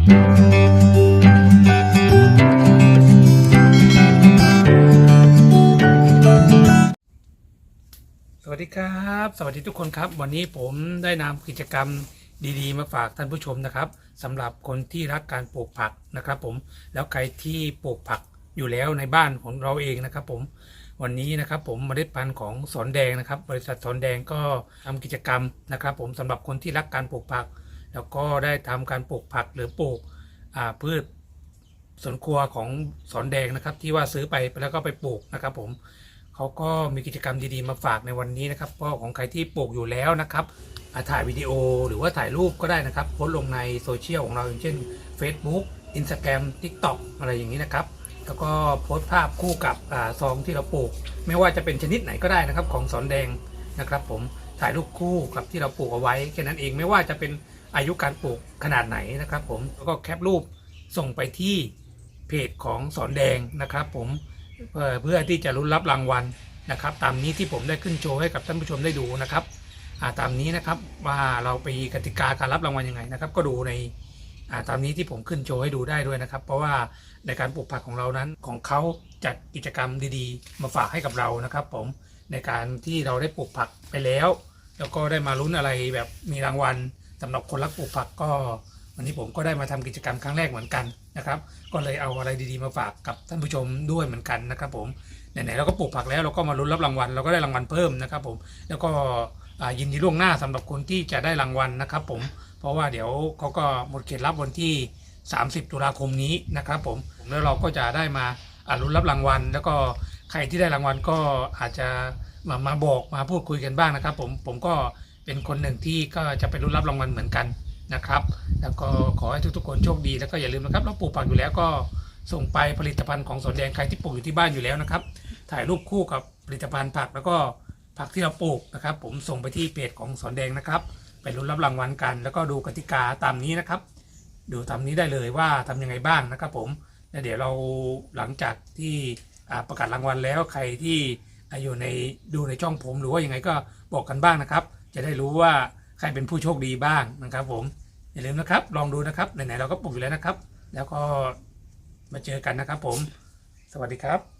สวัสดีครับ สวัสดีทุกคนครับ วันนี้ผมได้นำกิจกรรมดีๆ มาฝากท่านผู้ชมนะครับสำหรับคนที่รักการปลูกผักนะครับ ผมแล้วใครที่ปลูกผักอยู่แล้วในบ้านของเราเองนะครับ ผมวันนี้นะครับผมเมล็ดพันธุ์ของสอนแดงนะครับ บริษัทสอนแดงก็ทำกิจกรรมนะครับ ผมสำหรับคนที่รักการปลูกผัก แล้วก็ได้ทำการปลูกผักหรือปลูกพืชสวนครัวของสอนแดงนะครับ ที่ว่าซื้อไปแล้วก็ไปปลูกนะครับ ผมเขาก็มีกิจกรรมดีๆมาฝากในวันนี้นะครับก็ของใครที่ปลูกอยู่แล้วนะครับาถ่ายวิดีโอหรือว่าถ่ายรูปก็ได้นะครับโพสต์ลงในโซเชียลของเราอย่างเช่น Facebook Instagram TikTok อะไรอย่างนี้นะครับ แล้วก็โพสต์ภาพคู่กับอซองที่เราปลูก ไม่ว่าจะเป็นชนิดไหนก็ได้นะครับ ของสอนแดงนะครับ ผมถ่ายรูปคู่กับที่เราปลูกเอาไว้แค่นั้นเองไม่ว่าจะเป็น อายุการปลูกขนาดไหนนะครับผมแล้วก็แคปรูปส่งไปที่เพจของสอนแดงนะครับผมเพื่อที่จะรุ้นรับรางวัลนะครับ ตามนี้ที่ผมได้ขึ้นโชว์ให้กับท่านผู้ชมได้ดูนะครับาตามนี้นะครับว่าเราไปกติกาการรับรางวัลยังไงนะครับ ก็ดูในาตามนี้ที่ผมขึ้นโชว์ให้ดูได้ด้วยนะครับ เพราะว่าในการปลูกผักของเรานั้นของเขาจัดกิจกรรมดีๆ มาฝากให้กับเรานะครับ ผมในการที่เราได้ปลูกผักไปแล้ว แล้วก็ได้มาลุ้นอะไรแบบมีรางวัล สำหรับคนรักปลูกผักก็วันนี้ผมก็ได้มาทำกิจกรรมครั้งแรกเหมือนกันนะครับ ก็เลยเอาอะไรดีๆมาฝากกับท่านผู้ชมด้วยเหมือนกันนะครับผมไหนๆเราก็ปลูกผักแล้วเราก็มาลุ้นรับรางวัลเราก็ได้รางวัลเพิ่มนะครับผมแล้วก็ยินดีล่วงหน้าสำหรับคนที่จะได้รางวัลนะครับผมเพราะว่าเดี๋ยวเขาก็หมดเขตรับวันที่ 30 ตุลาคมนี้นะครับผมแล้วเราก็จะได้มาอ่าลุ้นรับรางวัล แล้วก็ใครที่ได้รางวัลก็อาจจะมามาบอกมาพูดคุยกันบ้างนะครับผมผมก็ เป็นคนหนึ่งที่ก็จะไปลุ้นรับรางวัลเหมือนกันนะครับ แล้วก็ขอให้ทุกๆคนโชคดีแล้วก็อย่าลืมนะครับเราปลูกผักอยู่แล้วก็ส่งไปผลิตภัณฑ์ของสวนแดงใครที่ปลูกอยู่ที่บ้านอยู่แล้วนะครับ ถ่ายรูปคู่กับผลิตภัณฑ์ผักแล้วก็ผักที่เราปลูกนะครับ ผมส่งไปที่เพจของสวนแดงนะครับไปลุ้นรับรางวัลกัน แล้วก็ดูกติกาตามนี้นะครับ ดูตามนี้ได้เลยว่าทำยังไงบ้างนะครับ ผมแล้วเดี๋ยวเราหลังจากที่ประกาศรางวัลแล้วใครที่อ่าอยู่ในดูในช่องผมหรือว่ายังไงก็บอกกันบ้างนะครับ จะได้รู้ว่าใครเป็นผู้โชคดีบ้างนะครับ ผมอย่าลืมนะครับ ลองดูนะครับไหนๆเราก็ปลูกอยู่แล้วนะครับ แล้วก็มาเจอกันนะครับ ผม สวัสดีครับ